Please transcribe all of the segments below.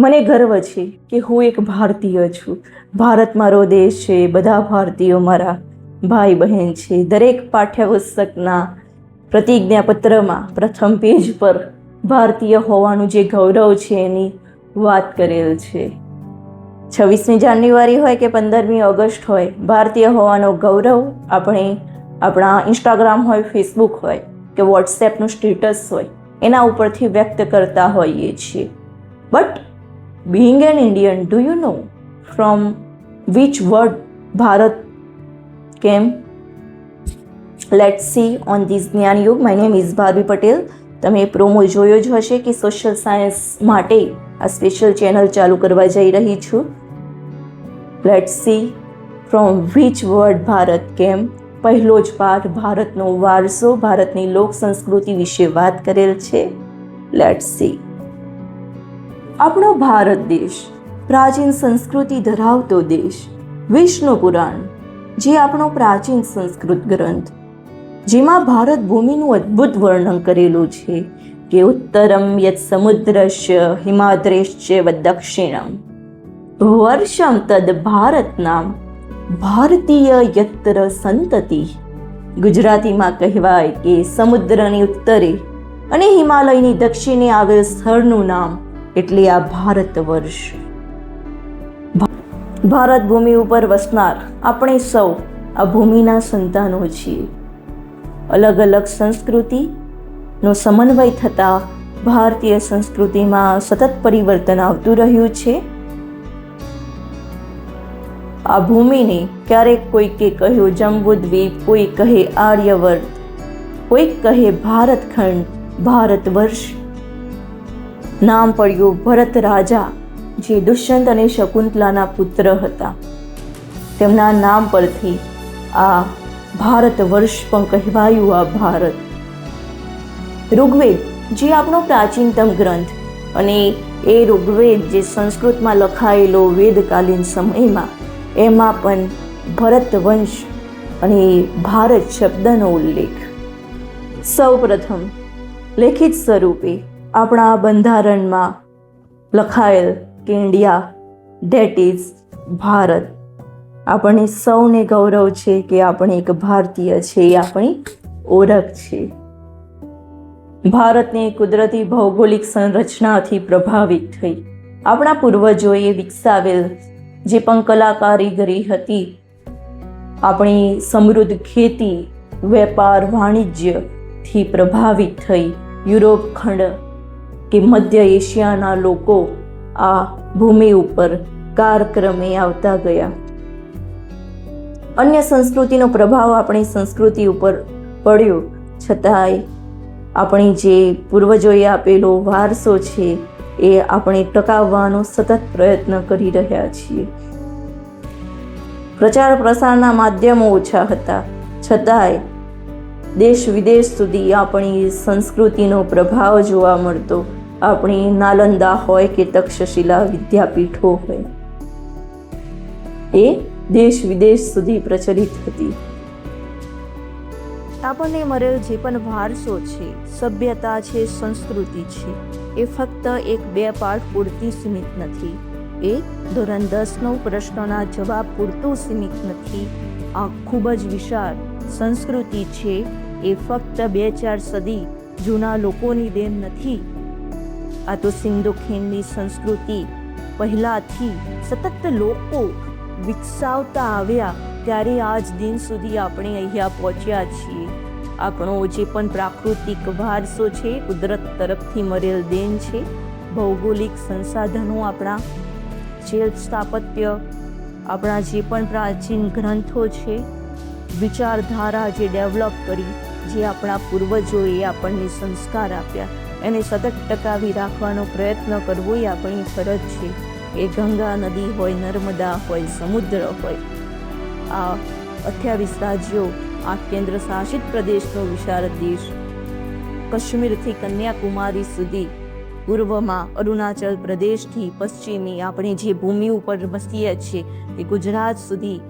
મને ગર્વ છે કે હું એક ભારતીય છું. ભારત મારો દેશ છે, બધા ભારતીયો મારા ભાઈ બહેન છે. દરેક પાઠ્યપુસ્તકના પ્રતિજ્ઞાપત્રમાં પ્રથમ પેજ પર ભારતીય હોવાનું જે ગૌરવ છે એની વાત કરેલ છે. છવ્વીસમી જાન્યુઆરી હોય કે પંદરમી ઓગસ્ટ હોય, ભારતીય હોવાનો ગૌરવ આપણે આપણા ઇન્સ્ટાગ્રામ હોય, ફેસબુક હોય કે વોટ્સએપનું સ્ટેટસ હોય, એના ઉપરથી વ્યક્ત કરતા હોઈએ છીએ. But being an Indian do you know from which word Bharat came let see on this Gyan Yug my name is Bharvi Patel તમે પ્રોમો જોયો જ હશે કે સોશિયલ સાયન્સ માટે આ સ્પેશિયલ ચેનલ ચાલુ કરવા જઈ રહી છું. Let see from which word Bharat came પહેલો જ પાઠ, ભારતનો વારસો, ભારતની લોક સંસ્કૃતિ વિશે વાત કરેલ છે. લેટ સી આપણો ભારત દેશ, પ્રાચીન સંસ્કૃતિ ધરાવતો દેશ, વિષ્ણુ પુરાણ, જે આપણો પ્રાચીન સંસ્કૃત ગ્રંથ. જેમાં ભારત ભૂમિનું અદ્ભુત વર્ણન કરેલું છે કે ઉત્તરમ યત સમુદ્રશ્ય હિમાદ્રેશ્ચ દક્ષિણમ. વર્ષમ તદ ભારત નામ ભારતીય યત્ર સંતતિ. ગુજરાતીમાં કહેવાય કે સમુદ્રની ઉત્તરે અને હિમાલયની દક્ષિણે આવેલ સ્થળનું નામ એટલે આ ભારત વર્ષ. ભારત ભૂમિ ઉપર વસનાર આપણે સૌ આ ભૂમિના સંતાનો છીએ. અલગ અલગ સંસ્કૃતિનો સમન્વય થતાં ભારતીય સંસ્કૃતિમાં સતત પરિવર્તન આવતું રહ્યું છે. આ ભૂમિને ક્યારેક કોઈકે કહ્યું જંબુદ્વીપ કોઈ કહે, આર્યવર્ત કોઈક કહે, ભારતખંડ ભારત વર્ષ નામ પડ્યું ભરત રાજા, જે દુષ્યંત અને શકુંતલાના પુત્ર હતા. તેમના નામ પરથી આ ભારત વર્ષ પણ કહેવાયું આ ભારત. ઋગ્વેદ, જે આપણો પ્રાચીનતમ ગ્રંથ અને એ ઋગ્વેદ જે સંસ્કૃતમાં લખાયેલો વેદકાલીન સમયમાં, એમાં પણ ભરત વંશ અને ભારત શબ્દનો ઉલ્લેખ. સૌ પ્રથમ લેખિત સ્વરૂપે આપણા બંધારણમાં લખાયેલ કે ઇન્ડિયા ડેટ ઇઝ ભારત. આપણને સૌને ગૌરવ છે કે આપણે એક ભારતીય છે, એ આપણી ઓળખ છે. ભારતની કુદરતી ભૌગોલિક સંરચનાથી પ્રભાવિત થઈ. આપણા પૂર્વજોએ વિકસાવેલ જે પણ કલા કારીગરી હતી, આપણી સમૃદ્ધ ખેતી, વેપાર, વાણિજ્યથી પ્રભાવિત થઈ. યુરોપ ખંડ કે મધ્ય એશિયાના લોકો આ ભૂમિ ઉપર કારક્રમે આવતા ગયા. અન્ય સંસ્કૃતિનો પ્રભાવ આપણી સંસ્કૃતિ ઉપર પડ્યો. છતાંય આપણી જે પૂર્વજોએ આપેલો વારસો છે એ આપણે ટકાવવાનો સતત પ્રયત્ન કરી રહ્યા છીએ. પ્રચાર પ્રસારના માધ્યમો ઓછા હતા. છતાંય દેશ વિદેશ સુધી આપણી સંસ્કૃતિનો પ્રભાવ જોવા મળતો આપણી નાલંદા હોય કે તક્ષશિલા વિદ્યાપીઠો હોય. એ દેશ વિદેશ સુધી પ્રચલિત હતી. આપણને મળેલ જે પણ વારસો છે, સભ્યતા છે, સંસ્કૃતિ છે, એ ફક્ત એક બે પાઠ પૂરતી સીમિત નથી. એ ધોરણ દસનો પ્રશ્નોના જવાબ પૂરતું સીમિત નથી. આ ખૂબ જ વિશાળ સંસ્કૃતિ છે. એ ફક્ત બે ચાર સદી જૂના લોકોની દેન નથી આ તો સિંધુ ખીણની સંસ્કૃતિ પહેલાંથી સતત લોકો વિકસાવતા આવ્યા ત્યારે આજ દિન સુધી આપણે અહીંયા પહોંચ્યા છીએ. આપણો જે પણ પ્રાકૃતિક વારસો છે, કુદરત તરફથી મળેલ દેન છે, ભૌગોલિક સંસાધનો આપણા જે સ્થાપત્ય આપણા જે પણ પ્રાચીન ગ્રંથો છે, વિચારધારા જે ડેવલપ કરી, જે આપણા પૂર્વજોએ આપણને સંસ્કાર આપ્યા. એને સતત ટકાવી રાખવાનો પ્રયત્ન કરવો એ આપણી ફરજ છે. એ ગંગા નદી હોય, નર્મદા હોય, સમુદ્ર હોય. આ અઠ્યાવીસ રાજ્યો, આ કેન્દ્ર શાસિત પ્રદેશનો વિશાળ દેશ. કાશ્મીરથી કન્યાકુમારી સુધી, પૂર્વમાં અરુણાચલ પ્રદેશથી પશ્ચિમી આપણે જે ભૂમિ ઉપર વસીએ છીએ એ ગુજરાત સુધી.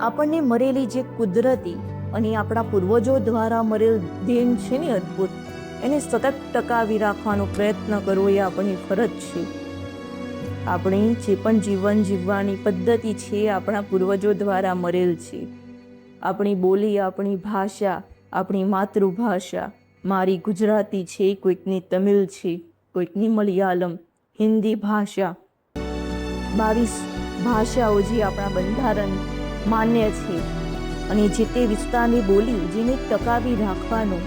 આપણને મળેલી જે કુદરતી અને આપણા પૂર્વજો દ્વારા મળેલ દેન છે ને અદ્ભુત. એને સતત ટકાવી રાખવાનો પ્રયત્ન કરવો એ આપણી ફરજ છે. આપણી જે પણ જીવન જીવવાની પદ્ધતિ છે આપણા પૂર્વજો દ્વારા મરેલ છે. આપણી બોલી, આપણી ભાષા, આપણી માતૃભાષા, મારી ગુજરાતી છે કોઈકની તમિલ છે, કોઈકની મલયાલમ, હિન્દી ભાષા. બાવીસ ભાષાઓ જે આપણા બંધારણ માન્ય છે અને જે તે વિસ્તારની બોલી જેને ટકાવી રાખવાનો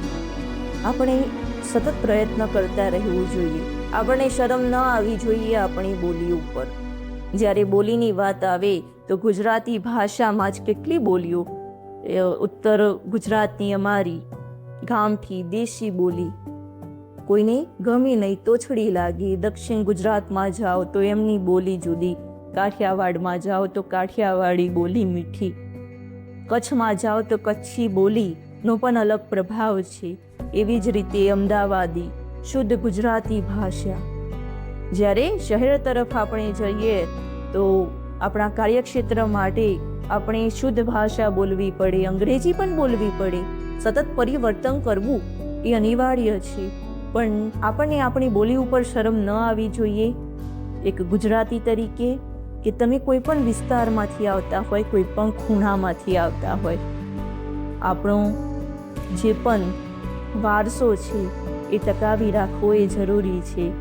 આપણે સતત પ્રયત્ન કરતા રહેવું જોઈએ. આપણને શરમ ન આવી જોઈએ આપણી બોલી ઉપર. જ્યારે બોલીની વાત આવે, તો ગુજરાતી ભાષામાં જ કેટલી બોલીઓ ઉત્તર ગુજરાતની અમારી, ગામઠી, દેશી બોલી. કોઈને ગમી નહીં તોછડી લાગી. દક્ષિણ ગુજરાતમાં જાઓ, તો એમની બોલી જુદી. કાઠિયાવાડમાં જાઓ, તો કાઠિયાવાડી બોલી મીઠી. કચ્છમાં જાઓ, તો કચ્છી બોલીનો પણ અલગ પ્રભાવ છે. એવી જ રીતે અમદાવાદી, શુદ્ધ ગુજરાતી ભાષા. જ્યારે શહેર તરફ આપણે જઈએ, તો આપણા કાર્યક્ષેત્ર માટે આપણે શુદ્ધ ભાષા બોલવી પડે, અંગ્રેજી પણ બોલવી પડે. સતત પરિવર્તન કરવું એ અનિવાર્ય છે. પણ આપણને આપણી બોલી ઉપર શરમ ન આવી જોઈએ. એક ગુજરાતી તરીકે કે તમે કોઈ પણ વિસ્તારમાંથી આવતા હોય, કોઈ પણ ખૂણામાંથી આવતા હોય, આપણો જે પણ વારસો છે, એ ટકાવી રાખવો એ જરૂરી છે.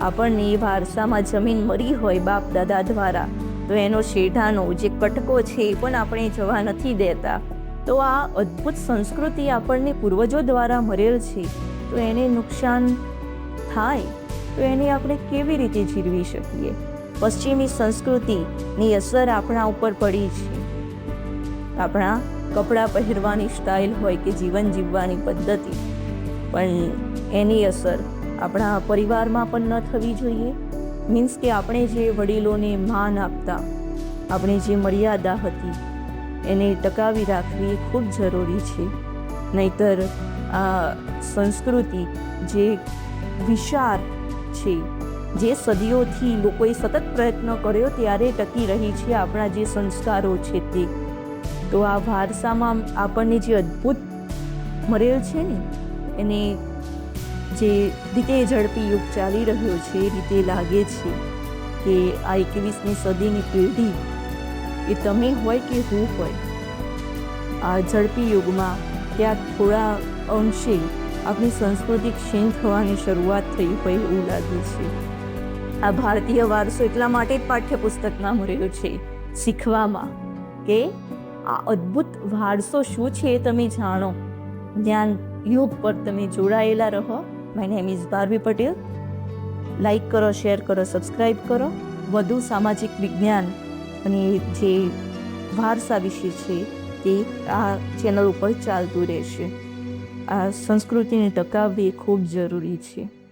આપણને એ વારસામાં જમીન મળી હોય બાપ દાદા દ્વારા, તો એનો શેઢાનો જે કટકો છે એ પણ આપણે જવા નથી દેતા. તો આ અદ્ભુત સંસ્કૃતિ આપણને પૂર્વજો દ્વારા મળેલ છે, તો એને નુકસાન થાય, તો એને આપણે કેવી રીતે જીરવી શકીએ? પશ્ચિમી સંસ્કૃતિની અસર આપણા ઉપર પડી છે. આપણા કપડાં પહેરવાની સ્ટાઇલ હોય કે જીવન જીવવાની પદ્ધતિ, પણ એની અસર આપણા પરિવારમાં પણ ન થવી જોઈએ. મીન્સ કે આપણે જે વડીલોને માન આપતા, આપણે જે મર્યાદા હતી, એને ટકાવી રાખવી ખૂબ જરૂરી છે. નહીતર આ સંસ્કૃતિ જે વિશાળ છે, જે સદીઓથી લોકોએ સતત પ્રયત્ન કર્યો, ત્યારે ટકી રહી છે આપણા જે સંસ્કારો છે તે. તો આ વારસામાં આપણને જે અદ્ભુત મળેલ છે ને, એને જે રીતે ઝડપી યુગ ચાલી રહ્યો છે, એ રીતે લાગે છે કે આ એકવીસમી સદીની પેઢી એ તમે હોય કે હું હોય, આ ઝડપી યુગમાં ત્યાં થોડા અંશે આપણી સંસ્કૃતિ ક્ષીણ થવાની શરૂઆત થઈ હોય એવું લાગે છે. આ ભારતીય વારસો એટલા માટે જ પાઠ્યપુસ્તકમાં મળ્યો છે, શીખવામાં, કે આ અદ્ભુત વારસો શું છે એ તમે જાણો. જ્ઞાન યુગ પર તમે જોડાયેલા રહો. My name is Bharvi Patel like કરો શેર કરો સબસ્ક્રાઈબ કરો. વધુ સામાજિક વિજ્ઞાન અને જે વારસા વિશે છે તે આ ચેનલ ઉપર ચાલતું રહેશે. આ સંસ્કૃતિને ટકાવવી ખૂબ જરૂરી છે.